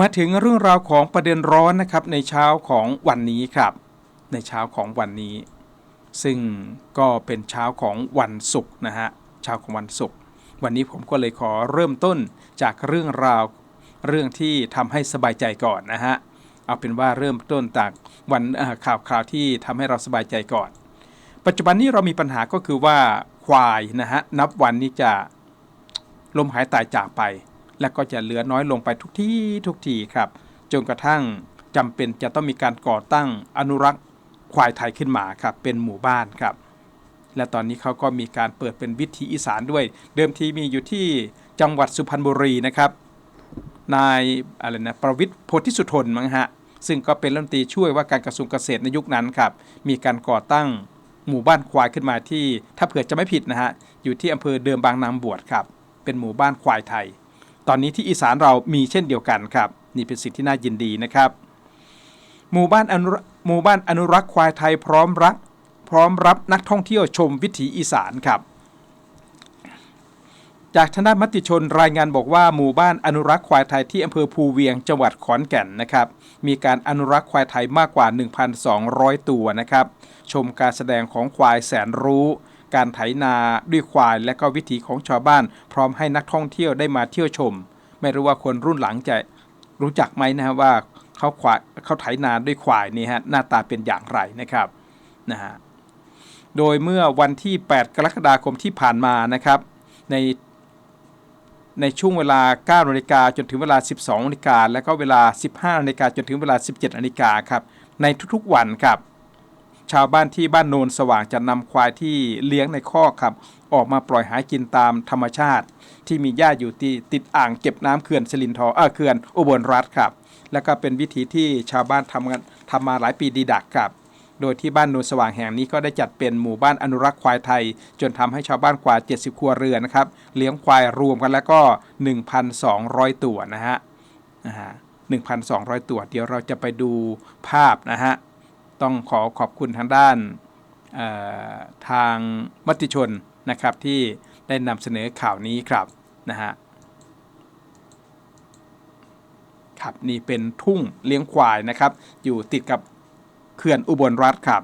มาถึงเรื่องราวของประเด็นร้อนนะครับในเช้าของวันนี้ครับ ในเช้าของวันนี้ ซึ่งก็เป็นเช้าของวันศุกร์นะฮะเช้าของวันศุกร์วันนี้ผมก็เลยขอเริ่มต้นจากเรื่องราวเรื่องที่ทำให้สบายใจก่อนนะฮะเอาเป็นว่าเริ่มต้นจากวันข่าวข่าวที่ทำให้เราสบายใจก่อน ปัจจุบันนี้เรามีปัญหาก็คือว่าควายนะฮะนับวันนี้จะล้มหายตายจากไป และก็จะเหลือน้อยลงไปทุกที่ทุกทีครับ จนกระทั่งจำเป็นจะต้องมีการก่อตั้งอนุรักษ์ควายไทยขึ้นมาครับเป็นหมู่บ้านครับ และตอนนี้เขาก็มีการเปิดเป็นวิถีอีสานด้วย เดิมทีมีอยู่ที่จังหวัดสุพรรณบุรีนะครับ นายอะไรนะประวิทย์โพธิสุทนมั้งฮะซึ่งก็เป็นรัฐมนตรีช่วยว่าการกระทรวงเกษตรในยุคนั้นครับ มีการก่อตั้งหมู่บ้านควายขึ้นมาที่ ถ้าเผื่อจะไม่ผิดนะฮะ อยู่ที่อำเภอเดิมบางนางบวชครับ เป็นหมู่บ้านควายไทย ตอนนี้ที่อีสานเรามีเช่นเดียวกันครับ นี่เป็นสิ่งที่น่ายินดีนะครับ หมู่บ้านอนุรักษ์หมู่บ้านอนุรักษ์ควายไทยพร้อมรัก พร้อมรับนักท่องเที่ยวชมวิถีอีสานครับ จากทางด้านมติชนรายงานบอกว่าหมู่บ้านอนุรักษ์ควายไทยที่อำเภอภูเวียงจังหวัดขอนแก่นนะครับ มีการอนุรักษ์ควายไทยมากกว่า 1,200 ตัวนะครับ ชมการแสดงของควายแสนรู้ การไถนาด้วยควายและก็วิถีของชาวบ้าน พร้อมให้นักท่องเที่ยวได้มาเที่ยวชม ไม่รู้ว่าคนรุ่นหลังจะรู้จักไหมนะฮะว่าเขาควายเขาไถนาด้วยควายนี่ฮะหน้าตาเป็นอย่างไรนะครับนะฮะโดยเมื่อวันที่ 8 กรกฎาคมที่ผ่านมานะครับ ในในช่วงเวลา 9นาฬิกาจนถึงเวลา 12นาฬิกาและก็เวลา 15นาฬิกาจนถึงเวลา 17นาฬิกาครับในทุกๆวันครับ ชาวบ้านที่บ้านโนนสว่างจะนำควายที่เลี้ยงในคอกครับ ออกมาปล่อยหากินตามธรรมชาติ ที่มีหญ้าอยู่ที่ติดอ่างเก็บน้ำเขื่อนสิรินทรเออเขื่อนอุบลรัฐครับ แล้วก็เป็นวิธีที่ชาวบ้านทำกันทำมาหลายปีดีดักครับ โดยที่บ้านโนนสว่างแห่งนี้ก็ได้จัดเป็นหมู่บ้านอนุรักษ์ควายไทย จนทำให้ชาวบ้านกว่า 70 ครัวเรือนนะครับเลี้ยงควายรวมกันแล้วก็ 1,200 ตัวนะฮะนะฮะ1,200 ตัวเดี๋ยวเราจะไปดูภาพนะฮะ ต้องขอขอบคุณทางด้านทางมติชนนะครับที่ได้นำเสนอข่าวนี้ครับนะฮะครับนี่เป็นทุ่งเลี้ยงควายนะครับ อยู่ติดกับเขื่อนอุบลรัฐครับ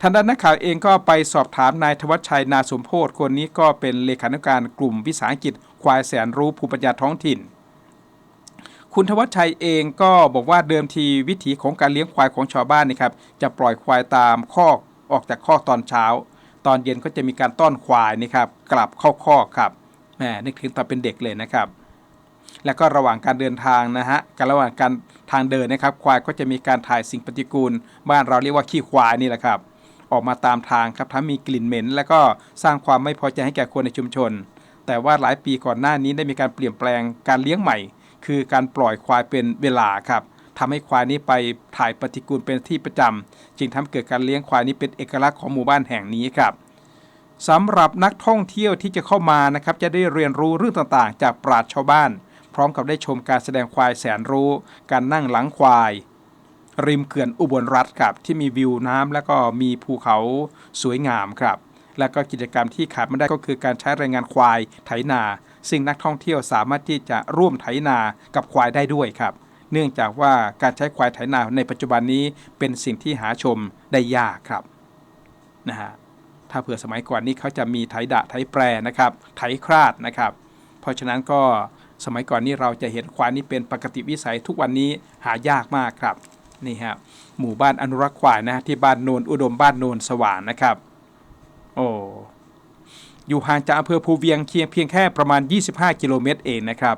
ทางด้านนักข่าวเองก็ไปสอบถามนายธวัชชัยนาสมโพธคนนี้ก็เป็นเลขานุการกลุ่มวิสาหกิจควายแสนรู้ภูมิปัญญาท้องถิ่น คุณธวัชชัยเองก็บอกว่าเดิมทีวิถีของการเลี้ยงควายของชาวบ้านนี่ครับจะปล่อยควายตามคอกออกจากคอกตอนเช้า ตอนเย็นก็จะมีการต้อนควายนี่ครับกลับเข้าคอกครับแหมนึกถึงตอนเป็นเด็กเลยนะครับ แล้วก็ระหว่างการเดินทางนะฮะการระหว่างการทางเดินนะครับ ควายก็จะมีการถ่ายสิ่งปฏิกูล บ้านเราเรียกว่าขี้ควายนี่แหละครับ ออกมาตามทางครับทั้งมีกลิ่นเหม็น แล้วก็สร้างความไม่พอใจให้แก่คนในชุมชน แต่ว่าหลายปีก่อนหน้านี้ได้มีการเปลี่ยนแปลงการเลี้ยงใหม่ คือการปล่อยควายเป็นเวลาครับทำให้ควายนี้ไปถ่ายปฏิกูลเป็นที่ประจำจึงทำให้เกิดการเลี้ยงควายนี้เป็นเอกลักษณ์ของหมู่บ้านแห่งนี้ครับสำหรับนักท่องเที่ยวที่จะเข้ามานะครับจะได้เรียนรู้เรื่องต่างๆ จากปราชญ์ชาวบ้าน พร้อมกับได้ชมการแสดงควายแสนรู้ การนั่งหลังควาย ริมเขื่อนอุบลรัฐครับที่มีวิวน้ำแล้วก็มีภูเขาสวยงามครับ และก็กิจกรรมที่ขาดไม่ได้ก็คือการใช้แรงงานควายไถนา ซึ่งนักท่องเที่ยวสามารถที่จะร่วมไถนากับควายได้ด้วยครับ เนื่องจากว่าการใช้ควายไถนาในปัจจุบันนี้เป็นสิ่งที่หาชมได้ยากครับนะฮะถ้าเผื่อสมัยก่อนนี้เขาจะมีไถดะไถแปรนะครับ ไถคราดนะครับ เพราะฉะนั้นก็สมัยก่อนนี้เราจะเห็นควายนี่เป็นปกติวิสัยทุกวันนี้หายากมากครับนี่ครับหมู่บ้านอนุรักษ์ควายนะที่บ้านโนนอุดมบ้านโนนสว่างนะครับ โอ้ อยู่ห่างจากอำเภอภูเวียงเคียงเพียงแค่ประมาณ 25 กิโลเมตรเองนะครับ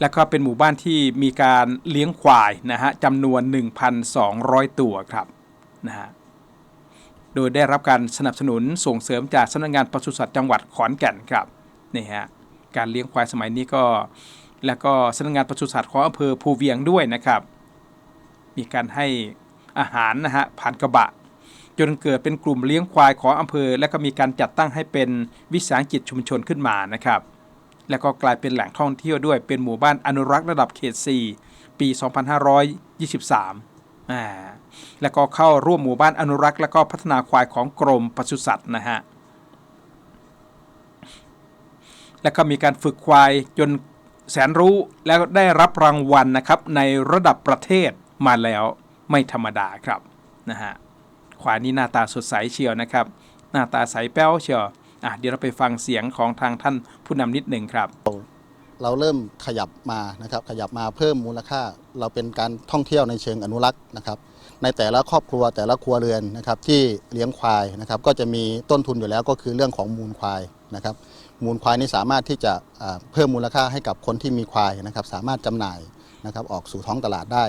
แล้วก็เป็นหมู่บ้านที่มีการเลี้ยงควายนะฮะจำนวน 1,200 ตัวครับนะฮะโดยได้รับการสนับสนุนส่งเสริมจากสำนักงานปศุสัตว์จังหวัดขอนแก่นครับนี่ฮะการเลี้ยงควายสมัยนี้ก็ แล้วก็สำนักงานปศุสัตว์ของอำเภอภูเวียงด้วยนะครับ มีการให้อาหารนะฮะผ่านกระบะ จนเกิดเป็นกลุ่มเลี้ยงควายของอำเภอ และก็มีการจัดตั้งให้เป็นวิสาหกิจชุมชนขึ้นมานะครับ แล้วก็กลายเป็นแหล่งท่องเที่ยวด้วยเป็นหมู่บ้านอนุรักษ์ระดับเขต 4 ปี 2523อ่าแล้วก็เข้าร่วมหมู่บ้านอนุรักษ์และก็พัฒนาควายของกรมปศุสัตว์นะฮะแล้วก็มีการฝึกควายจนแสนรู้แล้วได้รับรางวัลนะครับในระดับประเทศมาแล้วไม่ธรรมดาครับนะฮะ ควานี้หน้าตาสดใสเชียวนะครับ หน้าตาใสแป้วเชียวอะเดี๋ยวเราไปฟังเสียงของทางท่านผู้นำนิดหนึ่งครับ เราเริ่มขยับมานะครับขยับมาเพิ่มมูลค่า เราเป็นการท่องเที่ยวในเชิงอนุรักษ์นะครับ ในแต่ละครอบครัวแต่ละครัวเรือนนะครับที่เลี้ยงควายนะครับก็จะมีต้นทุนอยู่แล้วก็คือเรื่องของมูลควายนะครับมูลควายนี่สามารถที่จะอ่าเพิ่มมูลค่าให้กับคนที่มีควายนะครับสามารถจำหน่ายนะครับออกสู่ท้องตลาดได้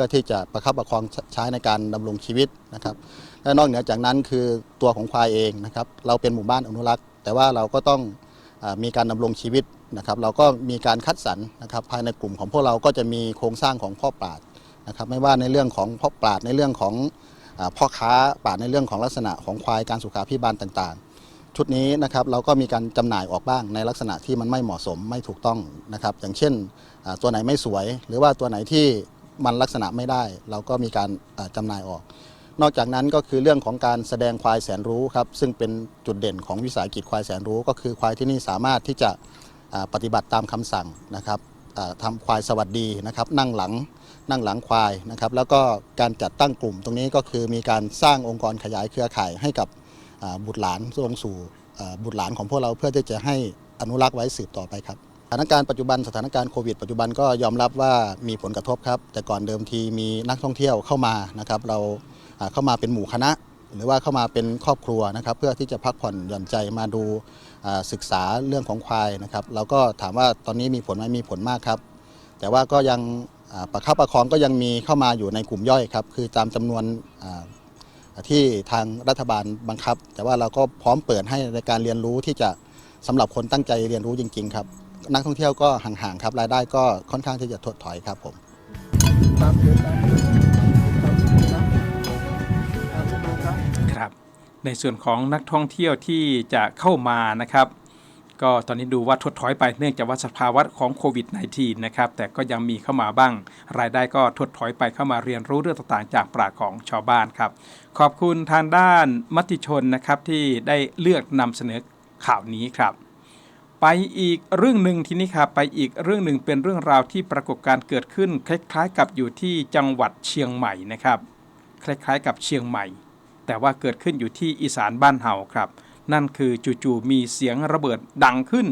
พื่อที่จะประคับประคองใช้ในการดำรงชีวิตนะครับและนอกเหนือจากนั้นคือตัวของควายเองนะครับเราเป็นหมู่บ้านอนุรักษ์ แต่ว่าเราก็ต้องอมีการดำรงชีวิตนะครับ เราก็มีการคัดสรรนะครับ ภายในกลุ่มของพวกเราก็จะมีโครงสร้างของพ่อปราดนะครับ ไม่ว่าในเรื่องของพ่อปราดในเรื่องของอพ่อค้าปราดในเรื่องของลักษณะของควายการสุขาพิบาลต่างๆ ชุดนี้นะครับเราก็มีการจำหน่ายออกบ้างในลักษณะที่มันไม่เหมาะสมไม่ถูกต้องนะครับ อย่างเช่นตัวไหนไม่สวย หรือว่าตัวไหนที่ มันลักษณะไม่ได้ เราก็มีการอ่าจำหน่ายออก นอกจากนั้นก็คือเรื่องของการแสดงควายแสนรู้ครับซึ่งเป็นจุดเด่นของวิสาหกิจควายแสนรู้ ก็คือควายที่นี่สามารถที่จะปฏิบัติตามคำสั่งนะครับอ่าทำควายสวัสดีนะครับ นั่งหลังนั่งหลังควายนะครับ แล้วก็การจัดตั้งกลุ่มตรงนี้ก็คือมีการสร้างองค์กรขยายเครือข่ายให้กับบุตรหลานลงสู่บุตรหลานของพวกเราเพื่อที่จะให้อนุรักษ์ไว้สืบต่อไปครับ ถานการณ์ปัจจุบันสถานการณ์โควิดปัจจุบันก็ยอมรับว่ามีผลกระทบครับ แต่ก่อนเดิมทีมีนักท่องเที่ยวเข้ามานะครับเราเข้ามาเป็นหมู่คณะ หรือว่าเข้ามาเป็นครอบครัวนะครับ เพื่อที่จะพักผ่อนหย่อนใจมาดูศึกษาเรื่องของควายนะครับ เราก็ถามว่าตอนนี้มีผลไหมมีผลมากครับ แต่ว่าก็ยังประคับประคองก็ยังมีเข้ามาอยู่ในกลุ่มย่อยครับ คือตามจำนวนที่ทางรัฐบาลบังคับ แต่ว่าเราก็พร้อมเปิดให้ในการเรียนรู้ที่จะสำหรับคนตั้งใจเรียนรู้จริง ๆ ครับ นักท่องเที่ยวก็ห่างๆครับรายได้ก็ค่อนข้างที่จะถดถอยครับผม ครับ ในส่วนของนักท่องเที่ยวที่จะเข้ามานะครับ ก็ตอนนี้ดูว่าถดถอยไปเนื่องจากว่าสภาวะของโควิด -19 นะครับ แต่ก็ยังมีเข้ามาบ้าง รายได้ก็ถดถอยไปเข้ามาเรียนรู้เรื่องต่างๆ จากปราชญ์ของชาวบ้านครับ ขอบคุณทางด้านมติชนนะครับที่ได้เลือกนำเสนอข่าวนี้ครับ ไปอีกเรื่องหนึ่งทีนี้ครับไปอีกเรื่องหนึ่งเป็นเรื่องราวที่ปรากฏการเกิดขึ้น คล้ายๆ กับอยู่ที่จังหวัดเชียงใหม่นะครับ คล้ายๆ กับเชียงใหม่ แต่ว่าเกิดขึ้นอยู่ที่อีสานบ้านเฮาครับ นั่นคือจู่ๆมีเสียงระเบิดดังขึ้น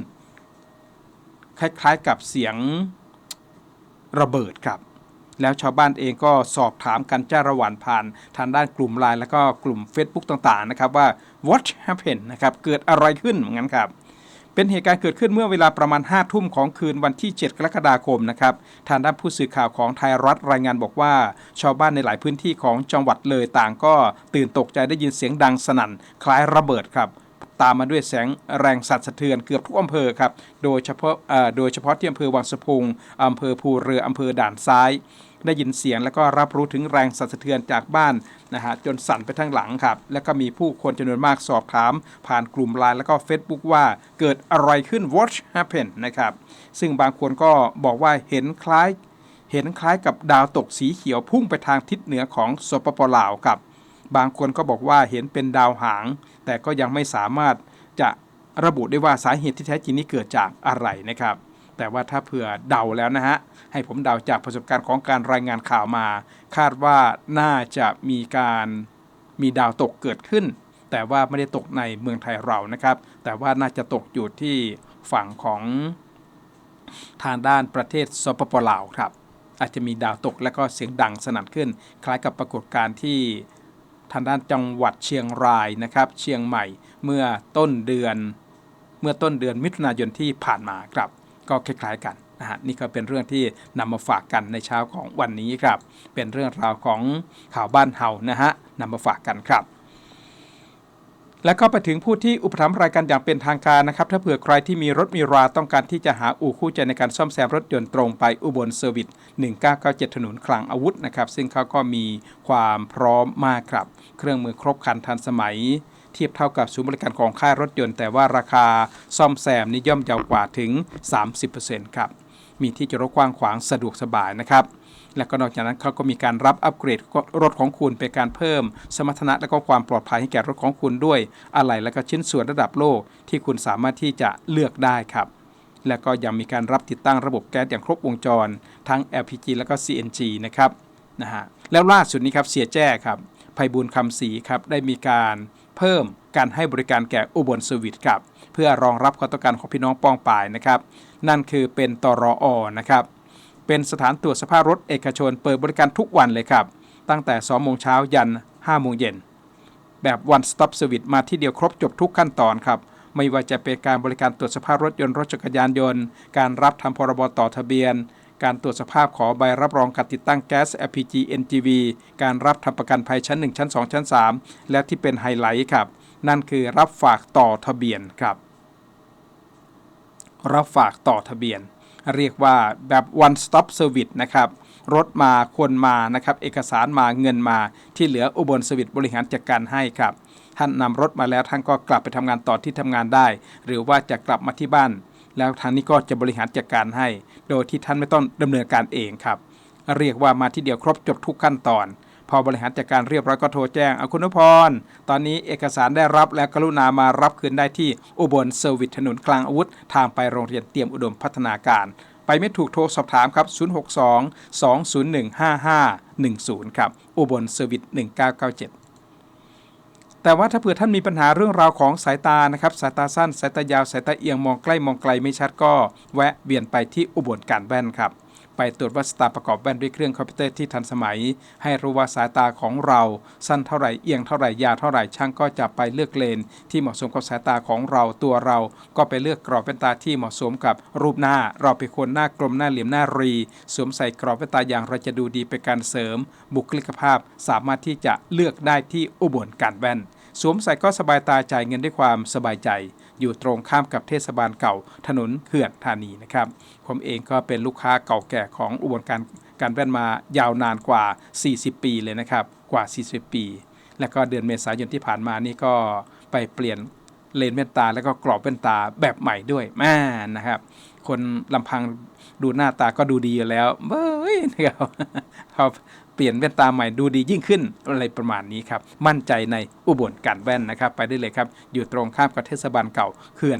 คล้ายๆ กับเสียงระเบิดครับ แล้วชาวบ้านเองก็สอบถามกันจ้าระหว่านผ่าน ทางด้านกลุ่มไลน์แล้วก็กลุ่ม Facebook ต่างๆนะครับว่า what happened นะครับเกิดอะไรขึ้นเหมือนกันครับ เป็นเหตุการณ์เกิดขึ้นเมื่อเวลาประมาณ5ทุ่มของคืนวันที่ 7 กรกฎาคมนะครับทางด้านผู้สื่อข่าวของไทยรัฐรายงานบอกว่า ชาวบ้านในหลายพื้นที่ของจังหวัดเลยต่างก็ตื่นตกใจได้ยินเสียงดังสนั่น คล้ายระเบิดครับตามมาด้วยแสงแรงสั่นสะเทือนเกือบทุกอำเภอครับ โดยเฉพาะโดยเฉพาะที่อำเภอวังสะพุงอำเภอภูเรืออำเภอด่านซ้าย ได้ยินเสียงแล้วก็รับรู้ถึงแรงสั่นสะเทือนจากบ้านนะฮะจนสั่นไปทั้งหลังครับ แล้วก็มีผู้คนจำนวนมากสอบถาม ผ่านกลุ่มไลน์แล้วก็ Facebook ว่าเกิดอะไรขึ้น what happened นะครับ ซึ่งบางคนก็บอกว่าเห็นคล้าย เห็นคล้ายกับดาวตกสีเขียวพุ่งไปทางทิศเหนือของสปปลาวครับ บางคนก็บอกว่าเห็นเป็นดาวหาง แต่ก็ยังไม่สามารถจะระบุได้ว่าสาเหตุที่แท้จริงนี้เกิดจากอะไรนะครับ แต่ว่าถ้าเผื่อเดาแล้วนะฮะ ให้ผมเดาจากประสบการณ์ของการรายงานข่าวมา คาดว่าน่าจะมีการมีดาวตกเกิดขึ้น แต่ว่าไม่ได้ตกในเมืองไทยเรานะครับ แต่ว่าน่าจะตกอยู่ที่ฝั่งของทางด้านประเทศสปปลาวครับ อาจจะมีดาวตกและก็เสียงดังสนั่นขึ้น คล้ายกับปรากฏการณ์ที่ทางด้านจังหวัดเชียงรายนะครับ เชียงใหม่เมื่อต้นเดือน เมื่อต้นเดือนมิถุนายนที่ผ่านมาครับ ก็คล้ายๆกันนะฮะนี่ก็เป็นเรื่องที่นำมาฝากกันในเช้าของวันนี้ครับ เป็นเรื่องราวของข่าวบ้านเฮานะฮะนำมาฝากกันครับและก็ไปถึงผู้ที่อุปถัมภ์รายการอย่างเป็นทางการนะครับ ถ้าเผื่อใครที่มีรถมีราต้องการที่จะหาอู่คู่ใจในการซ่อมแซมรถยนต์ตรงไปอุบลเซอร์วิส 1997 ถนนคลังอาวุธนะครับ ซึ่งเขาก็มีความพร้อมมากครับ เครื่องมือครบครันทันสมัย เทียบเท่ากับศูนย์บริการของค่ายรถยนต์ แต่ว่าราคาซ่อมแซมนี่ย่อมเยาวกว่าถึง 30%ครับมีที่จอดรถกว้างขวางสะดวกสบายนะครับและก็นอกจากนั้นเขาก็มีการรับอัปเกรดรถของคุณเป็นการเพิ่ม สมรรถนะและก็ความปลอดภัยให้แก่รถของคุณด้วย อะไหล่และก็ชิ้นส่วนระดับโลกที่คุณสามารถที่จะเลือกได้ครับ และก็ยังมีการรับติดตั้งระบบแก๊สอย่างครบวงจร ทั้ง LPG แล้วก็ CNG นะครับนะฮะแล้วล่าสุดนี้ครับเสียแจ้ครับไพบูลคำศรีครับได้มีการ เพิ่มการให้บริการแก่อุบลเซอร์วิสครับเพื่อรองรับความต้องการของพี่น้องป้องปายนะครับนั่นคือเป็นตรอนะครับเป็นสถานตรวจสภาพรถเอกชนเปิดบริการทุกวันเลยครับ ตั้งแต่ 2 โมงเช้ายัน 5 โมงเย็น แบบ one stop service มาที่เดียวครบจบทุกขั้นตอนครับ ไม่ว่าจะเป็นการบริการตรวจสภาพรถยนต์รถจักรยานยนต์ การรับทำพรบต่อทะเบียน การตรวจสภาพขอใบรับรองการติดตั้งแก๊ส LPG NGV การรับทำประกันภัยชั้น 1 ชั้น 2 ชั้น 3 และที่เป็นไฮไลท์ครับ นั่นคือรับฝากต่อทะเบียนครับ รับฝากต่อทะเบียน เรียกว่าแบบ one stop service นะครับรถมาคนมานะครับ เอกสารมาเงินมาที่เหลืออุบลสวิตบริหารจัดการให้ครับ ท่านนำรถมาแล้วท่านก็กลับไปทำงานต่อที่ทำงานได้ หรือว่าจะกลับมาที่บ้าน แล้วทางนี้ก็จะบริหารจัดการให้ โดยที่ท่านไม่ต้องดำเนินการเองครับ เรียกว่ามาที่เดียวครบจบทุกขั้นตอน พอบริหารจัดการเรียบร้อยก็โทรแจ้งอาคุณพร ตอนนี้เอกสารได้รับและกรุณามารับคืนได้ที่อุบลเซอร์วิสถนนกลางอาวุธ ทางไปโรงเรียนเตรียมอุดมพัฒนาการ ไปไม่ถูกโทรสอบถามครับ 062 201 5510 ครับ อุบลเซอร์วิส1997 แต่ว่าถ้าเผื่อท่านมีปัญหาเรื่องราวของสายตานะครับสายตาสั้น สายตายาวสายตาเอียงมองใกล้มองไกลไม่ชัดก็ แวะเวียนไปที่อุบลการแว่นครับ ไปตรวจวัดสายตาประกอบแว่นด้วยเครื่องคอมพิวเตอร์ที่ทันสมัย ให้รู้ว่าสายตาของเราสั้นเท่าไหร่เอียงเท่าไหร่ยาวเท่าไหร่ช่างก็จะไปเลือกเลน ที่เหมาะสมกับสายตาของเราตัวเรา ก็ไปเลือกกรอบแว่นตาที่เหมาะสมกับรูปหน้า เราเป็นคนหน้ากลมหน้าเหลี่ยมหน้ารี สวมใส่กรอบแว่นตาอย่างเราจะดูดีเป็นการเสริม บุคลิกภาพสามารถที่จะเลือกได้ที่อุบลการแว่น สวมใส่ก็สบายตาจ่ายเงินด้วยความสบายใจ อยู่ตรงข้ามกับเทศบาลเก่าถนนเขื่อนธานีนะครับ ผมเองก็เป็นลูกค้าเก่าแก่ของอุบลการการแว่นมายาวนานกว่า 40 ปีเลยนะครับ กว่า 40 ปี และก็เดือนเมษายนที่ผ่านมานี่ก็ไปเปลี่ยนเลนแว่นตาแล้วก็กรอบแว่นตาแบบใหม่ด้วยแม่นะครับ คนลำพังดูหน้าตาก็ดูดีอยู่แล้วเบ้ยนะครับพอเปลี่ยนแว่นตาใหม่ดูดียิ่งขึ้นอะไรประมาณนี้ครับ มั่นใจในอุบลการแว่นนะครับ ไปได้เลยครับ อยู่ตรงข้ามกับเทศบาลเก่าเขื่อน